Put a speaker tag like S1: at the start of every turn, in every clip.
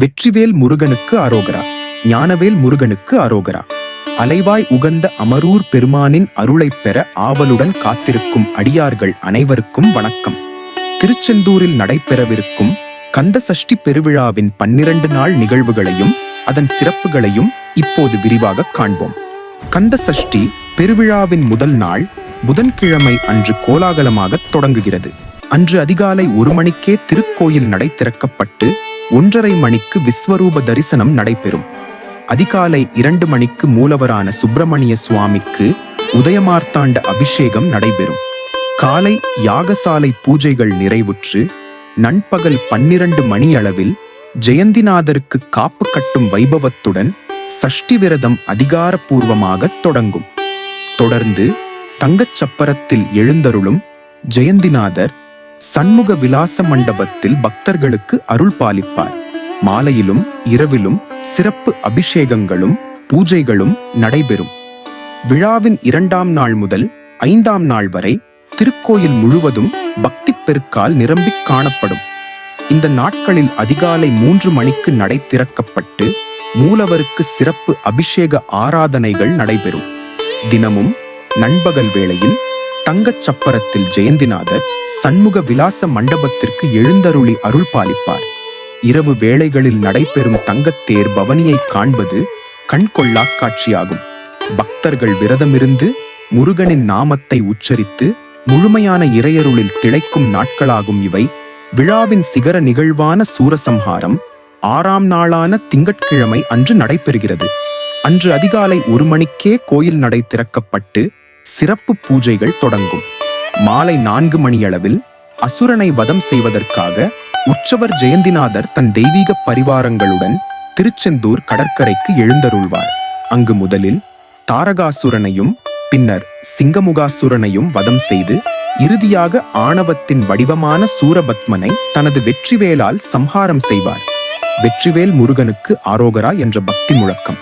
S1: வெற்றிவேல் முருகனுக்கு அரோகரா ஞானவேல் முருகனுக்கு அரோகரா. அலைவாய் உகந்த அமரூர் பெருமானின் அருளைப் பெற ஆவலுடன் காத்திருக்கும் அடியார்கள் அனைவருக்கும் வணக்கம். திருச்செந்தூரில் நடைபெறவிருக்கும் கந்த சஷ்டி பெருவிழாவின் பன்னிரண்டு நாள் நிகழ்வுகளையும் அதன் சிறப்புகளையும் இப்போது விரிவாக காண்போம். கந்த சஷ்டி பெருவிழாவின் முதல் நாள் புதன்கிழமை அன்று கோலாகலமாக தொடங்குகிறது. அன்று அதிகாலை ஒரு மணிக்கே திருக்கோயில் நடை திறக்கப்பட்டு ஒன்றரை மணிக்கு விஸ்வரூப தரிசனம் நடைபெறும். அதிகாலை இரண்டு மணிக்கு மூலவரான சுப்பிரமணிய சுவாமிக்கு உதயமார்த்தாண்ட அபிஷேகம் நடைபெறும். காலை யாகசாலை பூஜைகள் நிறைவுற்று நண்பகல் பன்னிரண்டு மணியளவில் ஜெயந்திநாதருக்கு காப்பு கட்டும் வைபவத்துடன் சஷ்டி விரதம் அதிகாரப்பூர்வமாக தொடங்கும். தொடர்ந்து தங்கச் சப்பரத்தில் எழுந்தருளும் ஜெயந்திநாதர் சண்முக விலாச மண்டபத்தில் பக்தர்களுக்கு அருள் பாலிப்பார். மாலையிலும் இரவிலும் சிறப்பு அபிஷேகங்களும் பூஜைகளும் நடைபெறும். விழாவின் இரண்டாம் நாள் முதல் ஐந்தாம் நாள் வரை திருக்கோயில் முழுவதும் பக்தி பெருக்கால் நிரம்பிக் காணப்படும். இந்த நாட்களில் அதிகாலை மூன்று மணிக்கு நடை திறக்கப்பட்டு மூலவருக்கு சிறப்பு அபிஷேக ஆராதனைகள் நடைபெறும். தினமும் நண்பகல் வேளையில் தங்கச் சப்பரத்தில் ஜெயந்திநாதர் சண்முக விலாச மண்டபத்திற்கு எழுந்தருளி அருள் பாலிப்பார் இரவு வேளைகளில் நடைபெறும் தங்கத்தேர் பவனியை காண்பது கண்கொள்ளா காட்சியாகும். பக்தர்கள் விரதமிருந்து முருகனின் நாமத்தை உச்சரித்து முழுமையான இறையருளில் திளைக்கும் நாட்களாகும் இவை. விழாவின் சிகர நிகழ்வான சூரசம்ஹாரம் ஆறாம் நாளான திங்கட்கிழமை அன்று நடைபெறுகிறது. அன்று அதிகாலை ஒரு மணிக்கே கோயில் நடை திறக்கப்பட்டு சிறப்பு பூஜைகள் தொடங்கும். மாலை நான்கு மணியளவில் அசுரனை வதம் செய்வதற்காக உற்சவர் ஜெயந்திநாதர் தன் தெய்வீக பரிவாரங்களுடன் திருச்செந்தூர் கடற்கரைக்கு எழுந்தருள்வார். அங்கு முதலில் தாரகாசுரனையும் பின்னர் சிங்கமுகாசுரனையும் வதம் செய்து இறுதியாக ஆணவத்தின் வடிவமான சூரபத்மனை தனது வெற்றிவேலால் சம்ஹாரம் செய்வார். வெற்றிவேல் முருகனுக்கு ஆரோகரா என்ற பக்தி முழக்கம்.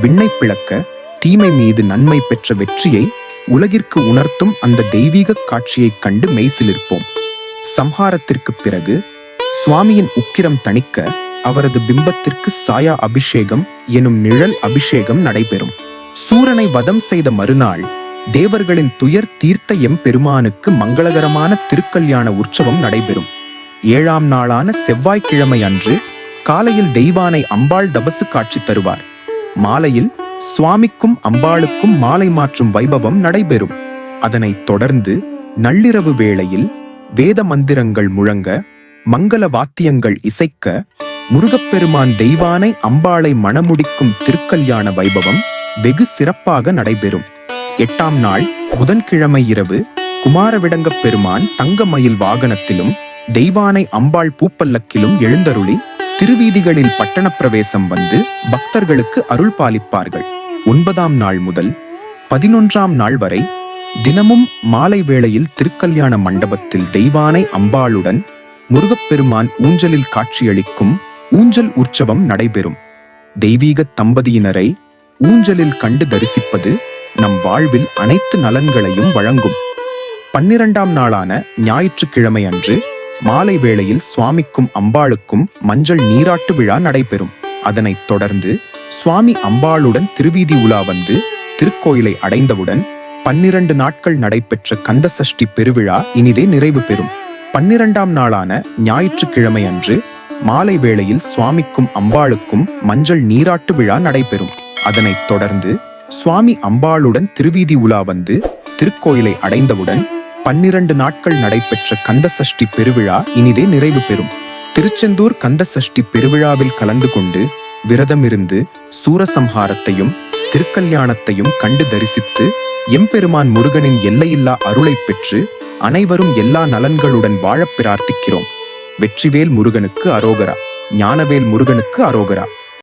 S1: விண்ணை பிளக்க தீமை மீது நன்மை பெற்ற வெற்றியை உலகிற்கு உணர்த்தும் அந்த தெய்வீக காட்சியைக் கண்டு மெய்சிலிருப்போம். சம்ஹாரத்திற்கு பிறகு சுவாமியின் உக்கிரம் தணிக்க அவரது பிம்பத்திற்கு சாயா அபிஷேகம் எனும் நிழல் அபிஷேகம் நடைபெறும். சூரனை வதம் செய்த மறுநாள் தேவர்களின் துயர் தீர்த்த எம் பெருமானுக்கு மங்களகரமான திருக்கல்யாண உற்சவம் நடைபெறும். ஏழாம் நாளான செவ்வாய்க்கிழமை அன்று காலையில் தெய்வானை அம்பாள் தபசு காட்சி தருவார். மாலையில் சுவாமிக்கும் அம்பாளுக்கும் மாலை மாற்றும் வைபவம் நடைபெறும். அதனைத் தொடர்ந்து நள்ளிரவு வேளையில் வேத மந்திரங்கள் முழங்க மங்கள வாத்தியங்கள் இசைக்க முருகப்பெருமான் தெய்வானை அம்பாளை மணமுடிக்கும் திருக்கல்யாண வைபவம் வெகு சிறப்பாக நடைபெறும். எட்டாம் நாள் புதன்கிழமை இரவு குமாரவிடங்கப் பெருமான் தங்க மயில் வாகனத்திலும் தெய்வானை அம்பாள் பூப்பல்லக்கிலும் எழுந்தருளி திருவீதிகளில் பட்டணப் பிரவேசம் வந்து பக்தர்களுக்கு அருள் பாலிப்பார்கள். ஒன்பதாம் நாள் முதல் பதினொன்றாம் நாள் வரை தினமும் மாலை வேளையில் திருக்கல்யாண மண்டபத்தில் தெய்வானை அம்பாளுடன் முருகப்பெருமான் ஊஞ்சலில் காட்சியளிக்கும் ஊஞ்சல் உற்சவம் நடைபெறும். தெய்வீக தம்பதியினரை ஊஞ்சலில் கண்டு தரிசிப்பது நம் வாழ்வில் அனைத்து நலன்களையும் வழங்கும். பன்னிரண்டாம் நாளான ஞாயிற்றுக்கிழமை அன்று மாலை வேளையில் சுவாமிக்கும் அம்பாளுக்கும் மஞ்சள் நீராட்டு விழா நடைபெறும். அதனைத் தொடர்ந்து சுவாமி அம்பாளுடன் திருவீதி உலா வந்து திருக்கோயிலை அடைந்தவுடன் பன்னிரண்டு நாட்கள் நடைபெற்ற கந்தசஷ்டி பெருவிழா இனிதே நிறைவு பெறும். பன்னிரண்டாம் நாளான ஞாயிற்றுக்கிழமை அன்று மாலை வேளையில் சுவாமிக்கும் அம்பாளுக்கும் மஞ்சள் நீராட்டு விழா நடைபெறும். அதனைத் தொடர்ந்து சுவாமி அம்பாளுடன் திருவீதி உலா வந்து திருக்கோயிலை அடைந்தவுடன் பன்னிரண்டு நாட்கள் நடைபெற்ற கந்தசஷ்டி பெருவிழா இனிதே நிறைவு பெறும். திருச்செந்தூர் கந்தசஷ்டி பெருவிழாவில் கலந்து கொண்டு விரதமிருந்து சூரசம்ஹாரத்தையும் திருக்கல்யாணத்தையும் கண்டு தரிசித்து எம்பெருமான் முருகனின் எல்லையில்லா அருளைப் பெற்று அனைவரும் எல்லா நலன்களுடன் வாழப் பிரார்த்திக்கிறோம். வெற்றிவேல் முருகனுக்கு அரோகரா ஞானவேல் முருகனுக்கு அரோகரா.